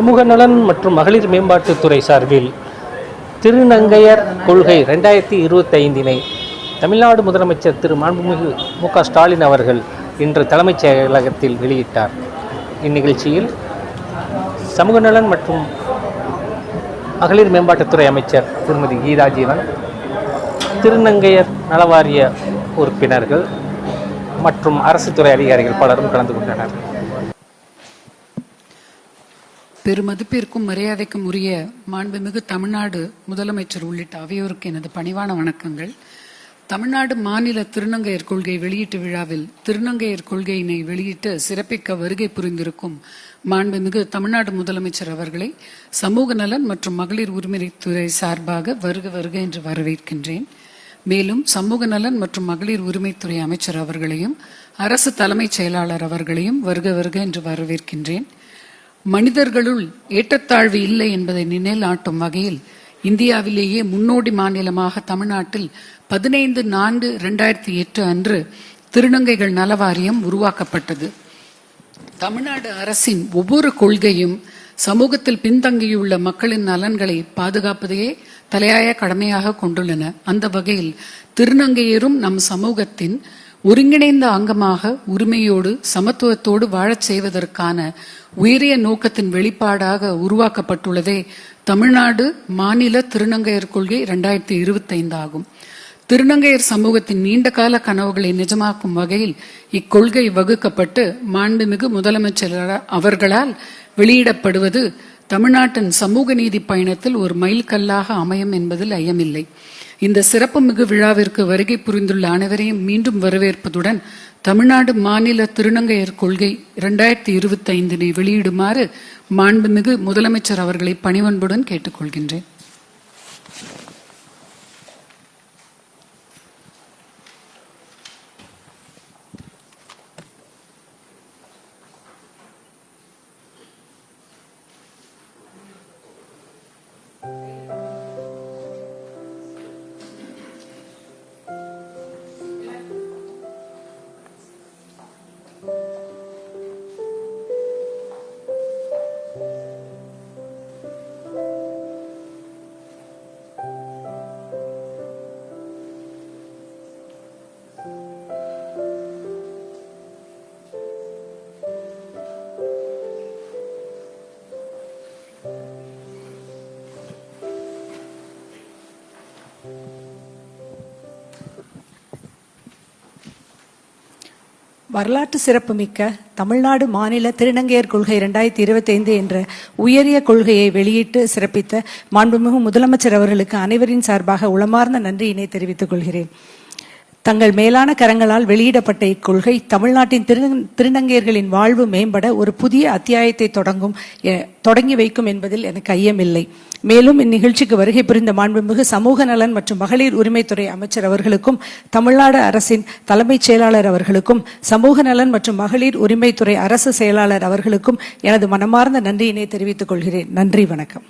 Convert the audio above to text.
சமூக நலன் மற்றும் மகளிர் மேம்பாட்டுத்துறை சார்பில் திருநங்கையர் கொள்கை ரெண்டாயிரத்தி இருபத்தைந்தினை தமிழ்நாடு முதலமைச்சர் திரு மாண்புமிகு மு க ஸ்டாலின் அவர்கள் இன்று தலைமைச் செயலகத்தில் வெளியிட்டார். இந்நிகழ்ச்சியில் சமூக நலன் மற்றும் மகளிர் மேம்பாட்டுத்துறை அமைச்சர் திருமதி கீதா ஜீவன் திருநங்கையர் நலவாரிய உறுப்பினர்கள் மற்றும் அரசு துறை அதிகாரிகள் பலரும் கலந்து கொண்டனர். பெருமதிப்பிற்கும் மரியாதைக்கும் உரிய மாண்புமிகு தமிழ்நாடு முதலமைச்சர் உள்ளிட்ட அவையோருக்கு எனது பணிவான வணக்கங்கள். தமிழ்நாடு மாநில திருநங்கையர் கொள்கை வெளியீட்டு விழாவில் திருநங்கையர் கொள்கையினை வெளியிட்டு சிறப்பிக்க வருகை புரிந்திருக்கும் மாண்புமிகு தமிழ்நாடு முதலமைச்சர் அவர்களை சமூக நலன் மற்றும் மகளிர் உரிமைத்துறை சார்பாக வருக வருக என்று வரவேற்கின்றேன். மேலும் சமூக நலன் மற்றும் மகளிர் உரிமைத்துறை அமைச்சர் அவர்களையும் அரசு தலைமைச் செயலாளர் அவர்களையும் வருக வருக என்று வரவேற்கின்றேன். மனிதர்களுள் ஏற்றத்தாழ்வு இல்லை என்பதை நினைநாட்டும் வகையில் இந்தியாவிலேயே முன்னோடி மாநிலமாக தமிழ்நாட்டில் பதினைந்து நான்கு இரண்டாயிரத்தி எட்டு அன்று திருநங்கைகள் நலவாரியம் உருவாக்கப்பட்டது. தமிழ்நாடு அரசின் ஒவ்வொரு கொள்கையும் சமூகத்தில் பின்தங்கியுள்ள மக்களின் நலன்களை பாதுகாப்பதையே தலையாய கடமையாக கொண்டுள்ளன. அந்த வகையில் திருநங்கையரும் நம் சமூகத்தின் ஒருங்கிணைந்த அங்கமாக உரிமையோடு சமத்துவத்தோடு வாழச் செய்வதற்கான உயரிய நோக்கத்தின் வெளிப்பாடாக உருவாக்கப்பட்டுள்ளதே தமிழ்நாடு மாநில திருநங்கையர் கொள்கை இரண்டாயிரத்தி இருபத்தைந்து ஆகும். திருநங்கையர் சமூகத்தின் நீண்டகால கனவுகளை நிஜமாக்கும் வகையில் இக்கொள்கை வகுக்கப்பட்டு மாண்புமிகு முதலமைச்சர் அவர்களால் வெளியிடப்படுவது தமிழ்நாட்டின் சமூக நீதி பயணத்தில் ஒரு மைல்கல்லாக அமையும் என்பதில் ஐயமில்லை. இந்த சிறப்புமிகு விழாவிற்கு வருகை புரிந்துள்ள அனைவரையும் மீண்டும் வரவேற்பதுடன் தமிழ்நாடு மாநில திருநங்கையர் கொள்கை இரண்டாயிரத்தி இருபத்தி ஐந்தினை வெளியிடுமாறு மாண்புமிகு முதலமைச்சர் அவர்களை பணிவன்புடன் கேட்டுக்கொள்கின்றேன். வரலாற்று சிறப்புமிக்க தமிழ்நாடு மாநில திருநங்கையர் கொள்கை இரண்டாயிரத்தி இருபத்தைந்து என்ற உயரிய கொள்கையை வெளியிட்டு சிறப்பித்த மாண்புமிகு முதலமைச்சர் அவர்களுக்கு அனைவரின் சார்பாக உளமார்ந்த நன்றியினை தெரிவித்துக் கொள்கிறேன். தங்கள் மேலான கரங்களால் வெளியிடப்பட்ட இக்கொள்கை தமிழ்நாட்டின் திரு திருநங்கையர்களின் வாழ்வு மேம்பட ஒரு புதிய அத்தியாயத்தை தொடங்கும் தொடங்கி வைக்கும் என்பதில் எனக்கு ஐயமில்லை. மேலும் இந்நிகழ்ச்சிக்கு வருகை புரிந்த மாண்புமிகு சமூக நலன் மற்றும் மகளிர் உரிமைத்துறை அமைச்சர் அவர்களுக்கும் தமிழ்நாடு அரசின் தலைமைச் செயலாளர் அவர்களுக்கும் சமூக நலன் மற்றும் மகளிர் உரிமைத்துறை அரசு செயலாளர் அவர்களுக்கும் எனது மனமார்ந்த நன்றியினை தெரிவித்துக் கொள்கிறேன். நன்றி வணக்கம்.